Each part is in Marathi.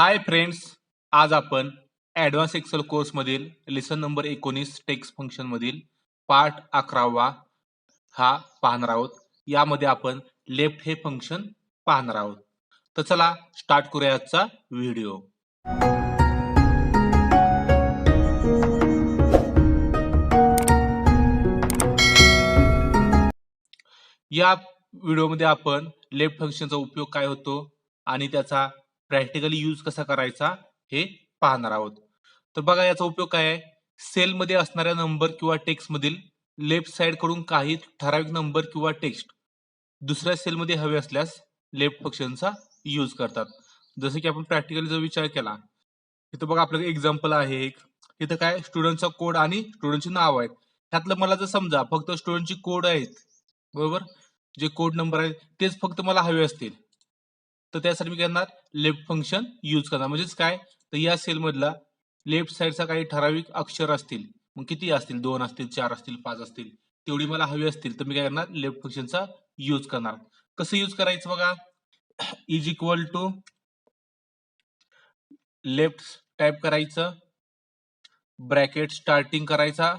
हाय फ्रेंड्स आज आपण ॲडव्हान्स एक्सेल कोर्समधील लेसन नंबर एकोणीस टेक्स्ट फंक्शनमधील पार्ट अकरावा हा पाहणार आहोत. यामध्ये आपण लेफ्ट हे फंक्शन पाहणार आहोत. तर चला स्टार्ट करूया आजचा व्हिडिओ या व्हिडिओमध्ये आपण लेफ्ट फंक्शनचा उपयोग काय होतो आणि त्याचा प्रॅक्टिकली यूज कसा करायचा हे पाहणार आहोत. तर बघा याचा उपयोग काय आहे? सेलमध्ये असणाऱ्या नंबर किंवा टेक्स्ट मधील लेफ्ट साइडकडून काही ठराविक नंबर किंवा टेक्स्ट दुसऱ्या सेलमध्ये हवे असल्यास लेफ्ट फंक्शनचा यूज करतात. जसं की आपण प्रॅक्टिकली जर विचार केला इथं बघा आपलं एक्झाम्पल आहे एक. इथं काय? स्टुडंटचा कोड आणि स्टुडंटची नाव आहेत. त्यातलं मला जर समजा फक्त स्टुडंटची कोड आहेत बरोबर? जे कोड नंबर आहेत तेच फक्त मला हवे असतील. तर त्यासाठी मी करणार? लेफ्ट फंक्शन यूज करणार. म्हणजेच काय? तर या सेलमधला लेफ्ट साईडचा काही ठराविक अक्षर असतील मग किती असतील? दोन असतील चार असतील पाच असतील तेवढी मला हवी असतील तर मी काय करणार? लेफ्ट फंक्शनचा यूज करणार. कसं यूज करायचं बघा? Is equal to left type करायचं ब्रॅकेट स्टार्टिंग करायचा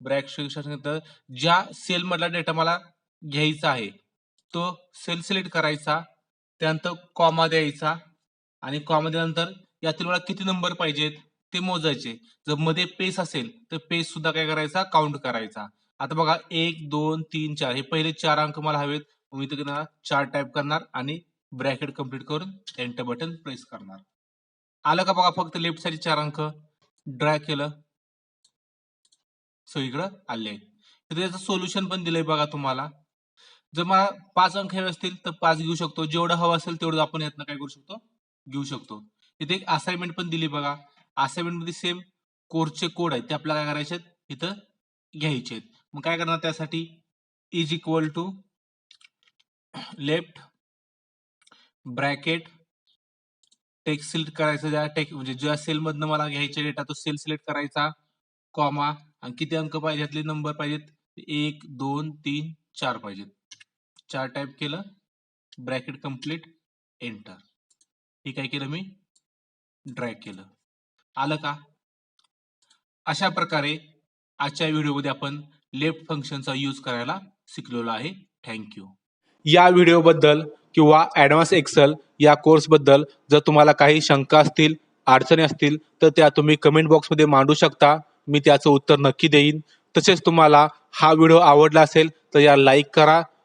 ब्रॅकेट ज्या सेलमधला डेटा मला घ्यायचा आहे तो सेल सिलेक्ट करायचा त्यानंतर कॉमा द्यायचा आणि कॉमा दिल्यानंतर यातील मला किती नंबर पाहिजेत ते मोजायचे. जर मध्ये पेस असेल तर पेस सुद्धा काय करायचा? काउंट करायचा. आता बघा एक दोन तीन चार. हे पहिले चार अंक मला हवेत. मी तिकडे चार टाईप करणार आणि ब्रॅकेट कंप्लीट करून एंटर बटन प्रेस करणार. आलं का बघा फक्त लेफ्ट साईड चार अंक? ड्राय केलं. सगळीकडं आले तर त्याचं सोल्युशन पण दिलंय बघा तुम्हाला. जर मला पाच अंक हवे असतील तर पाच घेऊ शकतो. जेवढं हवं असेल तेवढं आपण यातनं काय करू शकतो? घेऊ शकतो. इथे एक असाइनमेंट पण दिली बघा. असाइनमेंटमध्ये सेम कोर्सचे कोड आहेत. ते आपल्याला काय करायचे आहेत? इथं घ्यायचे आहेत. मग काय करणार त्यासाठी? Is equal to left bracket text select करायचं ज्या टेक म्हणजे ज्या सेलमधनं मला घ्यायचा डेटा तो सेल सिलेक्ट करायचा कॉमा आणि किती अंक पाहिजेतले नंबर पाहिजेत? एक दोन तीन चार पाहिजेत. चार टाईप केलं. ब्रॅकेट कंप्लीट एंटर हे काय केलं मी? ड्रॅग केलं. आलं का? अशा प्रकारे आजच्या व्हिडिओमध्ये आपण लेफ्ट फंक्शनचा यूज करायला शिकलेलो आहे. थँक्यू या व्हिडिओबद्दल किंवा ॲडव्हान्स एक्सेल या कोर्सबद्दल जर तुम्हाला काही शंका असतील अडचणी असतील तर त्या तुम्ही कमेंट बॉक्समध्ये मांडू शकता. मी त्याचं उत्तर नक्की देईन. तसेच तुम्हाला हा व्हिडिओ आवडला असेल तर या लाईक करा.